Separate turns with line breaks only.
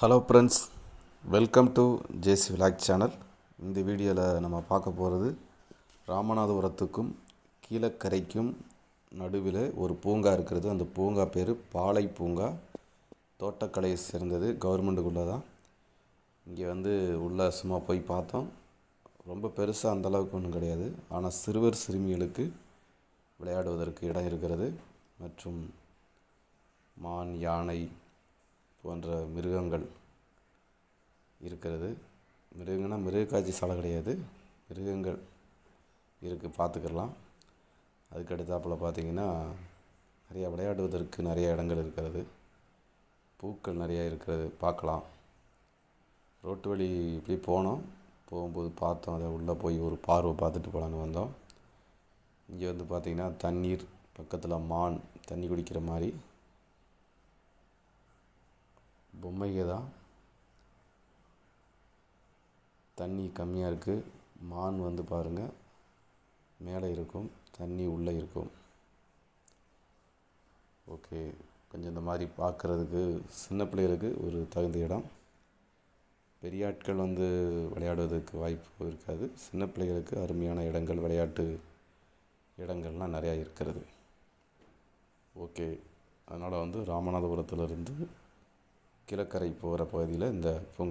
Hello friends welcome to J C vlog channel இந்த வீடியோவில் நம்ம பார்க்க போகிறது ராமநாதபுரத்துக்கும் கீழக்கரைக்கும் நடுவில் ஒரு பூங்கா இருக்கிறது. அந்த பூங்கா பேர் பாலை பூங்கா. தோட்டக்கலையை சேர்ந்தது கவர்மெண்ட்டுக்குள்ளே தான். இங்கே வந்து உள்ளே சும்மா போய் பார்த்தோம். ரொம்ப பெருசாக அந்தளவுக்கு ஒன்றும் கிடையாது. ஆனால் சிறுவர் சிறுமிகளுக்கு விளையாடுவதற்கு இடம் இருக்கிறது. மற்றும் மான் யானை போன்ற மிருகங்கள் இருக்கிறது. மிருகங்கன்னா மிருக காட்சி சாலை கிடையாது. மிருகங்கள் இருக்குது பார்த்துக்கலாம். அதுக்கு அடுத்தாப்பில் பார்த்தீங்கன்னா நிறையா விளையாடுவதற்கு நிறைய இடங்கள் இருக்கிறது. பூக்கள் நிறையா இருக்கிறது பார்க்கலாம். ரோட்டு வழி இப்படி போனோம். போகும்போது பார்த்தோம் அதை உள்ளே போய் ஒரு பார்வை பார்த்துட்டு போகலான்னு வந்தோம். இங்கே வந்து பார்த்திங்கன்னா தண்ணீர் பக்கத்தில் மான் தண்ணி குடிக்கிற மாதிரி உண்மையே தான் தண்ணி கம்மியாக இருக்குது மான் வந்து பாருங்கள் மேலே இருக்கும் தண்ணி உள்ளே இருக்கும். ஓகே கொஞ்சம் இந்த மாதிரி பார்க்குறதுக்கு சின்ன பிள்ளைகளுக்கு ஒரு தகுந்த இடம். பெரிய ஆட்கள் வந்து விளையாடுவதற்கு வாய்ப்பு இருக்காது. சின்ன பிள்ளைகளுக்கு அருமையான இடங்கள் விளையாட்டு இடங்கள்லாம் நிறையா இருக்கிறது. ஓகே அதனால் வந்து ராமநாதபுரத்துலேருந்து கிழக்கரை போகிற பகுதியில் இந்த பூங்கா